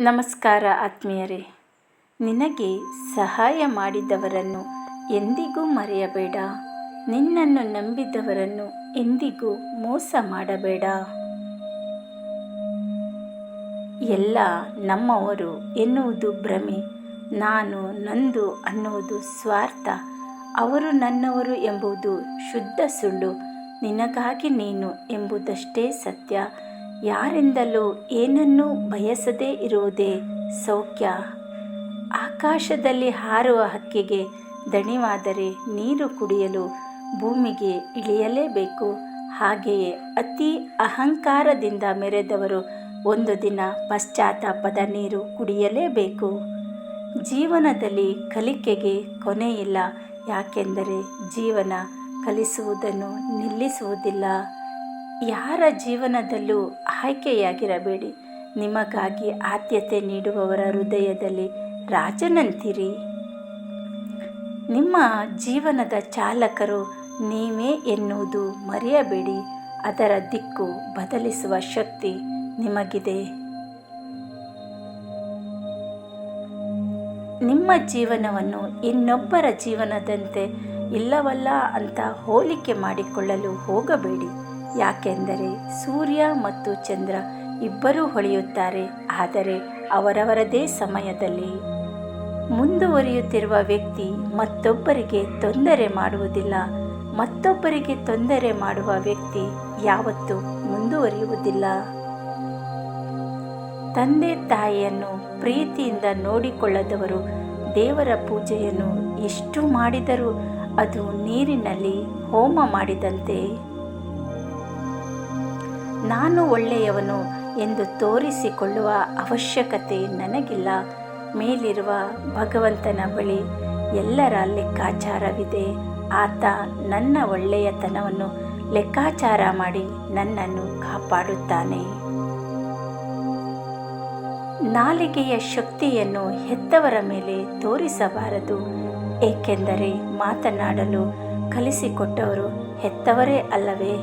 ನಮಸ್ಕಾರ ಆತ್ಮೀಯರೇ. ನಿನಗೆ ಸಹಾಯ ಮಾಡಿದವರನ್ನು ಎಂದಿಗೂ ಮರೆಯಬೇಡ. ನಿನ್ನನ್ನು ನಂಬಿದವರನ್ನು ಎಂದಿಗೂ ಮೋಸ ಮಾಡಬೇಡ. ಎಲ್ಲ ನಮ್ಮವರು ಎನ್ನುವುದು ಭ್ರಮೆ, ನಾನು ನಂದು ಅನ್ನುವುದು ಸ್ವಾರ್ಥ. ಅವರು ನನ್ನವರು ಎಂಬುದು ಶುದ್ಧ ಸುಳ್ಳು. ನಿನಗಾಗಿ ನೀನು ಎಂಬುದಷ್ಟೇ ಸತ್ಯ. ಯಾರಿಂದಲೂ ಏನನ್ನೂ ಬಯಸದೇ ಇರುವುದೇ ಸೌಖ್ಯ. ಆಕಾಶದಲ್ಲಿ ಹಾರುವ ಹಕ್ಕಿಗೆ ದಣಿವಾದರೆ ನೀರು ಕುಡಿಯಲು ಭೂಮಿಗೆ ಇಳಿಯಲೇಬೇಕು. ಹಾಗೆಯೇ ಅತಿ ಅಹಂಕಾರದಿಂದ ಮೆರೆದವರು ಒಂದು ದಿನ ಪಶ್ಚಾತ್ತಾಪದ ನೀರು ಕುಡಿಯಲೇಬೇಕು. ಜೀವನದಲ್ಲಿ ಕಲಿಕೆಗೆ ಕೊನೆಯಿಲ್ಲ, ಯಾಕೆಂದರೆ ಜೀವನ ಕಲಿಸುವುದನ್ನು ನಿಲ್ಲಿಸುವುದಿಲ್ಲ. ಯಾರ ಜೀವನದಲ್ಲೂ ಆಯ್ಕೆಯಾಗಿರಬೇಡಿ. ನಿಮಗಾಗಿ ಆದ್ಯತೆ ನೀಡುವವರ ಹೃದಯದಲ್ಲಿ ರಾಜನಂತಿರಿ. ನಿಮ್ಮ ಜೀವನದ ಚಾಲಕರು ನೀವೇ ಎನ್ನುವುದು ಮರೆಯಬೇಡಿ. ಅದರ ದಿಕ್ಕು ಬದಲಿಸುವ ಶಕ್ತಿ ನಿಮಗಿದೆ. ನಿಮ್ಮ ಜೀವನವನ್ನು ಇನ್ನೊಬ್ಬರ ಜೀವನದಂತೆ ಇಲ್ಲವಲ್ಲ ಅಂತ ಹೋಲಿಕೆ ಮಾಡಿಕೊಳ್ಳಲು ಹೋಗಬೇಡಿ. ಯಾಕೆಂದರೆ ಸೂರ್ಯ ಮತ್ತು ಚಂದ್ರ ಇಬ್ಬರೂ ಹೊಳೆಯುತ್ತಾರೆ, ಆದರೆ ಅವರವರದೇ ಸಮಯದಲ್ಲಿ. ಮುಂದುವರಿಯುತ್ತಿರುವ ವ್ಯಕ್ತಿ ಮತ್ತೊಬ್ಬರಿಗೆ ತೊಂದರೆ ಮಾಡುವುದಿಲ್ಲ. ಮತ್ತೊಬ್ಬರಿಗೆ ತೊಂದರೆ ಮಾಡುವ ವ್ಯಕ್ತಿ ಯಾವತ್ತೂ ಮುಂದುವರಿಯುವುದಿಲ್ಲ. ತಂದೆ ತಾಯಿಯನ್ನು ಪ್ರೀತಿಯಿಂದ ನೋಡಿಕೊಳ್ಳದವರು ದೇವರ ಪೂಜೆಯನ್ನು ಎಷ್ಟು ಮಾಡಿದರೂ ಅದು ನೀರಿನಲ್ಲಿ ಹೋಮ ಮಾಡಿದಂತೆ. ನಾನು ಒಳ್ಳೆಯವನು ಎಂದು ತೋರಿಸಿಕೊಳ್ಳುವ ಅವಶ್ಯಕತೆ ನನಗಿಲ್ಲ. ಮೇಲಿರುವ ಭಗವಂತನ ಬಳಿ ಎಲ್ಲರ ಲೆಕ್ಕಾಚಾರವಿದೆ. ಆತ ನನ್ನ ಒಳ್ಳೆಯತನವನ್ನು ಲೆಕ್ಕಾಚಾರ ಮಾಡಿ ನನ್ನನ್ನು ಕಾಪಾಡುತ್ತಾನೆ. ನಾಲಿಗೆಯ ಶಕ್ತಿಯನ್ನು ಹೆತ್ತವರ ಮೇಲೆ ತೋರಿಸಬಾರದು. ಏಕೆಂದರೆ ಮಾತನಾಡಲು ಕಲಿಸಿಕೊಟ್ಟವರು ಹೆತ್ತವರೇ ಅಲ್ಲವೇ?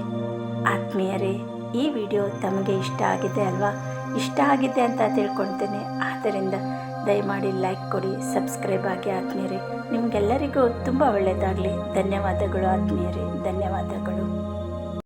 ಆತ್ಮೀಯರೇ ಈ ವಿಡಿಯೋ ತಮಗೆ ಇಷ್ಟ ಆಗಿದೆ ಅಲ್ವಾ? ಇಷ್ಟ ಆಗಿದೆ ಅಂತ ತಿಳ್ಕೊಳ್ತೇನೆ. ಆದ್ದರಿಂದ ದಯಮಾಡಿ ಲೈಕ್ ಕೊಡಿ, ಸಬ್ಸ್ಕ್ರೈಬ್ ಆಗಿ ಆತ್ಮೀಯರೇ. ನಿಮಗೆಲ್ಲರಿಗೂ ತುಂಬ ಒಳ್ಳೆಯದಾಗಲಿ. ಧನ್ಯವಾದಗಳು ಆತ್ಮೀಯರೇ. ಧನ್ಯವಾದಗಳು.